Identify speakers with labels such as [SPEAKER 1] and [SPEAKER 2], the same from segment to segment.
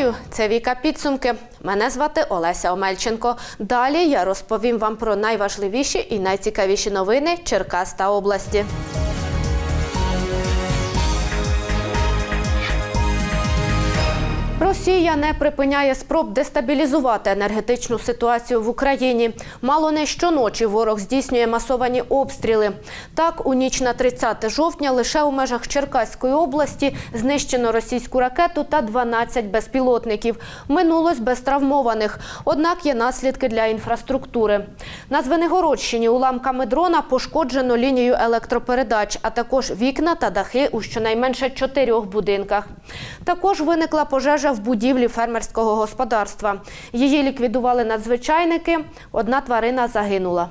[SPEAKER 1] Вітаю! Це Віка Підсумки. Мене звати Олеся Омельченко. Далі я розповім вам про найважливіші і найцікавіші новини Черкас та області. Росія не припиняє спроб дестабілізувати енергетичну ситуацію в Україні. Мало не щоночі ворог здійснює масовані обстріли. Так, у ніч на 30 жовтня лише у межах Черкаської області знищено російську ракету та 12 безпілотників. Минулось без травмованих. Однак є наслідки для інфраструктури. На Звенигородщині уламками дрона пошкоджено лінію електропередач, а також вікна та дахи у щонайменше чотирьох будинках. Також виникла пожежа в будівлі фермерського господарства. Її ліквідували надзвичайники. Одна тварина загинула.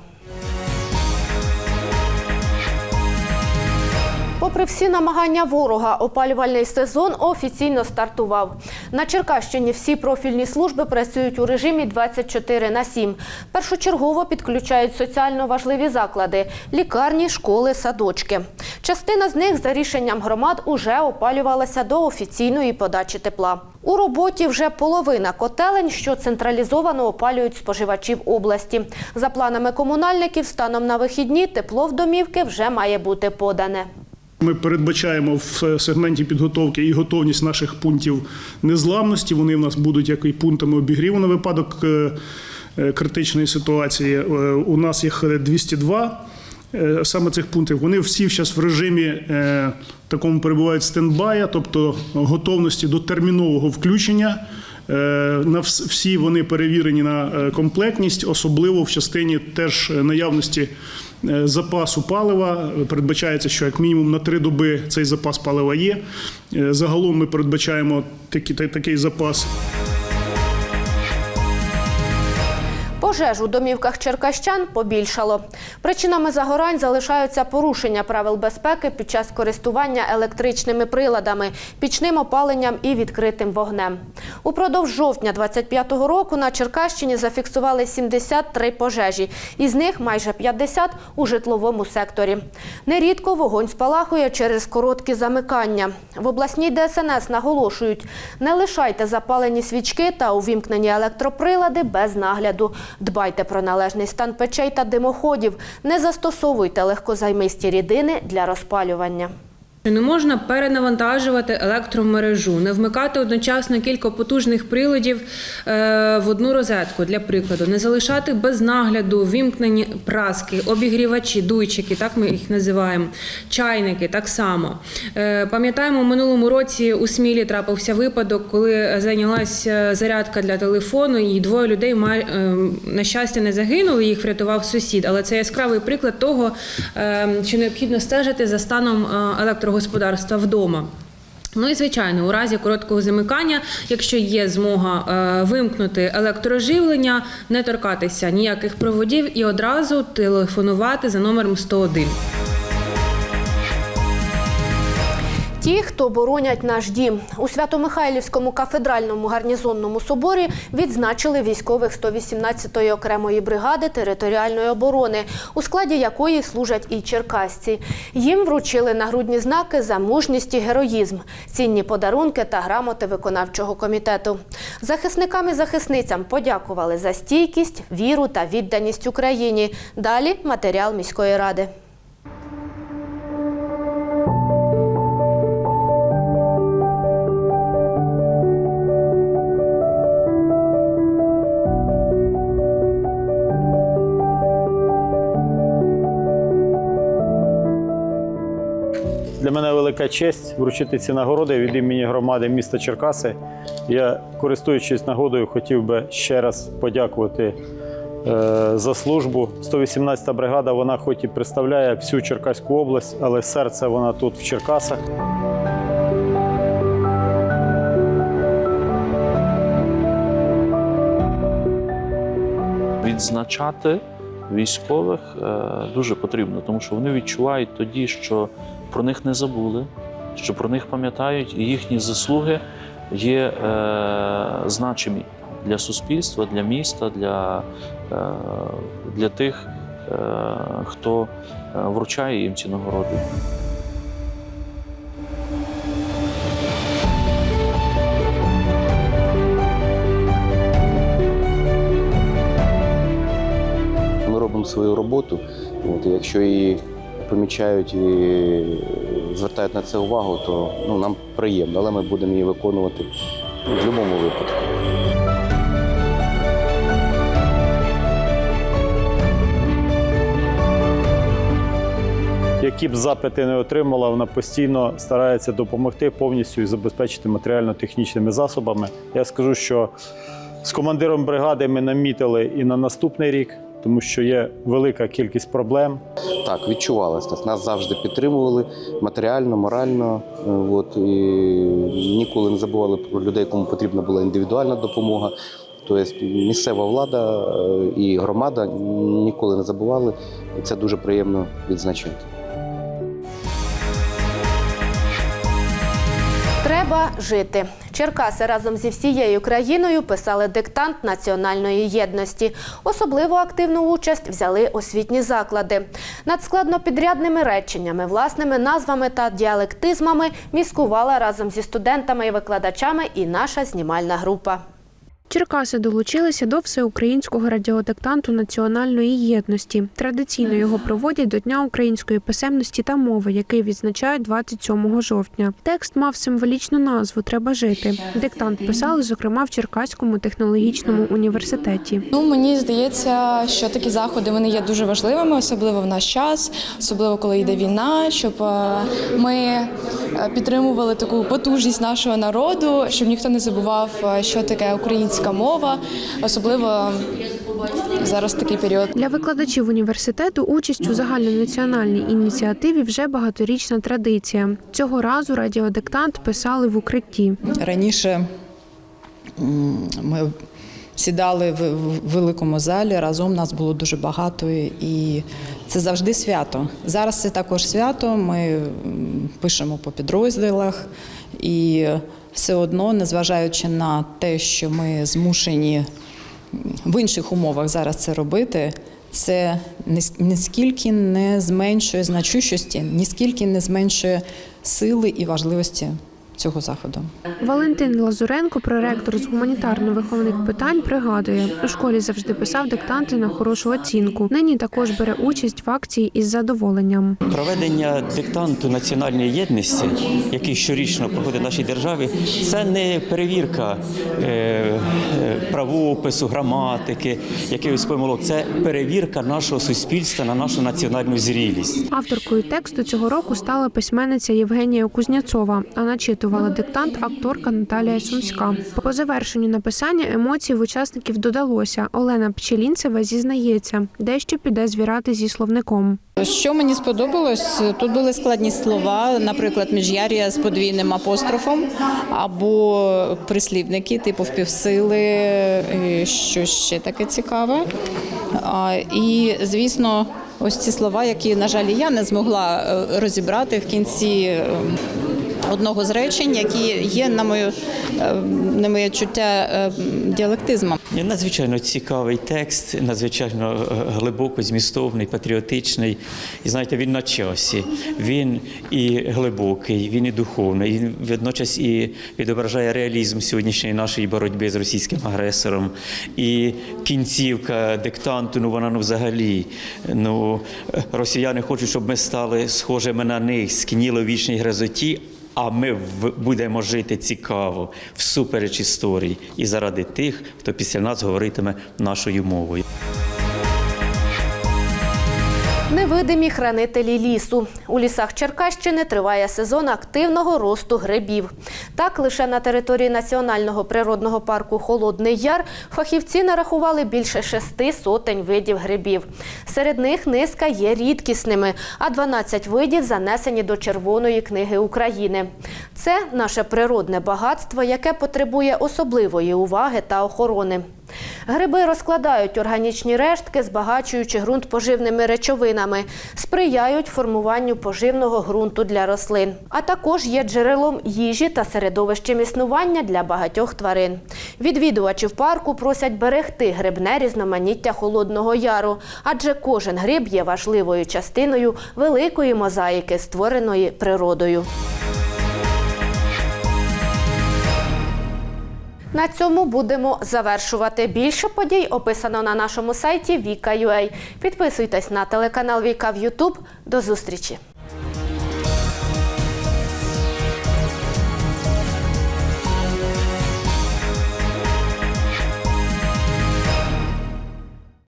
[SPEAKER 1] Попри всі намагання ворога, опалювальний сезон офіційно стартував. На Черкащині всі профільні служби працюють у режимі 24 на 7. Першочергово підключають соціально важливі заклади – лікарні, школи, садочки. Частина з них за рішенням громад уже опалювалася до офіційної подачі тепла. У роботі вже половина котелень, що централізовано опалюють споживачів області. За планами комунальників, станом на вихідні тепло в домівки вже має бути подане.
[SPEAKER 2] Ми передбачаємо в сегменті підготовки і готовність наших пунктів незламності. Вони в нас будуть як і пунктами обігріву на випадок е, е, критичної ситуації. Е, У нас їх 202 е, саме цих пунктів. Вони всі зараз в режимі е, такому перебувають стендбая, тобто готовності до термінового включення. Е, На всі вони перевірені на е, комплектність, особливо в частині теж наявності е, запасу палива. Передбачається, що як мінімум на три доби цей запас палива є. Е, Загалом ми передбачаємо такий, та- такий запас.
[SPEAKER 1] Пожеж у домівках черкащан побільшало. Причинами загорань залишаються порушення правил безпеки під час користування електричними приладами, пічним опаленням і відкритим вогнем. Упродовж жовтня 25-го року на Черкащині зафіксували 73 пожежі, із них майже 50 у житловому секторі. Нерідко вогонь спалахує через короткі замикання. В обласній ДСНС наголошують, не лишайте запалені свічки та увімкнені електроприлади без нагляду. Дбайте про належний стан печей та димоходів. Не застосовуйте легкозаймисті рідини для розпалювання.
[SPEAKER 3] Не можна перенавантажувати електромережу, не вмикати одночасно кілька потужних приладів е, в одну розетку, для прикладу, не залишати без нагляду вімкнені праски, обігрівачі, дуйчики, так ми їх називаємо, чайники так само. Е, Пам'ятаємо, у минулому році у Смілі трапився випадок, коли зайнялася зарядка для телефону, і двоє людей е, на щастя не загинули, їх врятував сусід. Але це яскравий приклад того, е, що необхідно стежити за станом е, електрогосподарства вдома. Ну і звичайно, у разі короткого замикання, якщо є змога е, вимкнути електроживлення, не торкатися ніяких проводів і одразу телефонувати за номером 101.
[SPEAKER 1] Ті, хто боронять наш дім у Свято-Михайлівському кафедральному гарнізонному соборі, відзначили військових 118-ї окремої бригади територіальної оборони, у складі якої служать і черкасці. Їм вручили нагрудні знаки за мужність і героїзм, цінні подарунки та грамоти виконавчого комітету. Захисникам і захисницям подякували за стійкість, віру та відданість Україні. Далі матеріал міської ради.
[SPEAKER 4] Для мене велика честь вручити ці нагороди від імені громади міста Черкаси. Я, користуючись нагодою, хотів би ще раз подякувати е, за службу. 118-та бригада, вона хоч і представляє всю Черкаську область, але серце вона тут в Черкасах.
[SPEAKER 5] відзначати військових е, дуже потрібно, тому що вони відчувають тоді, що про них не забули, що про них пам'ятають, і їхні заслуги є е, значимі для суспільства, для міста, для, е, для тих, е, хто е, вручає їм ці нагороди.
[SPEAKER 6] Ми робимо свою роботу, от якщо її помічають і звертають на це увагу, то ну, нам приємно, але ми будемо її виконувати в будь-якому випадку.
[SPEAKER 4] Які б запити не отримала, вона постійно старається допомогти повністю і забезпечити матеріально-технічними засобами. Я скажу, що з командиром бригади ми намітили і на наступний рік, тому що є велика кількість проблем.
[SPEAKER 6] Так, відчувалося. Нас, нас завжди підтримували матеріально, морально. е, От, і ніколи не забували про людей, кому потрібна була індивідуальна допомога. Тобто місцева влада е, і громада ніколи не забували. Це дуже приємно відзначати.
[SPEAKER 1] Треба жити. Черкаси разом зі всією країною писали диктант національної єдності. Особливо активну участь взяли освітні заклади. Над складнопідрядними реченнями, власними назвами та діалектизмами міскувала разом зі студентами і викладачами і наша знімальна група.
[SPEAKER 7] Черкаси долучилися до всеукраїнського радіодиктанту національної єдності. Традиційно його проводять до Дня української писемності та мови, який відзначають 27 жовтня. Текст мав символічну назву Треба жити. Диктант писали, зокрема, в Черкаському технологічному університеті.
[SPEAKER 8] Ну мені здається, що такі заходи вони є дуже важливими, особливо в наш час, особливо коли йде війна, щоб е, ми е, підтримували таку потужність нашого народу, щоб ніхто не забував, е, що таке українська мова, особливо зараз такий період.
[SPEAKER 7] Для викладачів університету участь у загальнонаціональній ініціативі вже багаторічна традиція. Цього разу радіодиктант писали в укритті.
[SPEAKER 9] Раніше ми сідали в в великому залі, разом нас було дуже багато, і це завжди свято. Зараз це також свято. Ми пишемо по підрозділах, і все одно, незважаючи на те, що ми змушені в інших умовах зараз це робити. Це ні- ніскільки не зменшує значущості, ніскільки не зменшує сили і важливості цього заходу.
[SPEAKER 7] Валентин Лазуренко, проректор з гуманітарно-виховних питань, пригадує, у школі завжди писав диктанти на хорошу оцінку. Нині також бере участь в акції із задоволенням.
[SPEAKER 10] Проведення диктанту національної єдності, який щорічно проходить в нашій державі, це не перевірка е, е, правопису, граматики, якихось помилок. Це перевірка нашого суспільства на нашу національну зрілість.
[SPEAKER 7] Авторкою тексту цього року стала письменниця Євгенія Кузняцова, а начитувала диктант акторка Наталія Сумська. По завершенню написання емоцій в учасників додалося. Олена Пчелінцева зізнається, дещо піде звірати зі словником.
[SPEAKER 11] Що мені сподобалось, тут були складні слова, наприклад, міжяр'я з подвійним апострофом або прислівники, типу впівсили, що ще таке цікаве. І, звісно, ось ці слова, які, на жаль, я не змогла е, розібрати в кінці. Одного з речень, які є на мою е, на моє чуття е, діалектизмом.
[SPEAKER 10] Надзвичайно цікавий текст, надзвичайно е, глибоко змістовний, патріотичний. І знаєте, він на часі. Він і глибокий, він і духовний. Він водночас і відображає реалізм сьогоднішньої нашої боротьби з російським агресором. І кінцівка диктанту, ну вона ну взагалі. Ну росіяни хочуть, щоб ми стали схожими на них, скніли вічній грозоті. А ми в- будемо жити цікаво, всупереч історії, і заради тих, хто після нас говоритиме нашою мовою.
[SPEAKER 1] Невидимі хранителі лісу. У лісах Черкащини триває сезон активного росту грибів. Так, лише на території Національного природного парку Холодний Яр фахівці нарахували більше шести сотень видів грибів. Серед них низка є рідкісними, а 12 видів занесені до Червоної книги України. Це наше природне багатство, яке потребує особливої уваги та охорони. Гриби розкладають органічні рештки, збагачуючи ґрунт поживними речовинами, сприяють формуванню поживного ґрунту для рослин, а також є джерелом їжі та середовищем існування для багатьох тварин. Відвідувачів парку просять берегти грибне різноманіття холодного яру, адже кожен гриб є важливою частиною великої мозаїки, створеної природою. На цьому будемо завершувати. Більше подій описано на нашому сайті Віка.ua. Підписуйтесь на телеканал Віка в YouTube. До зустрічі!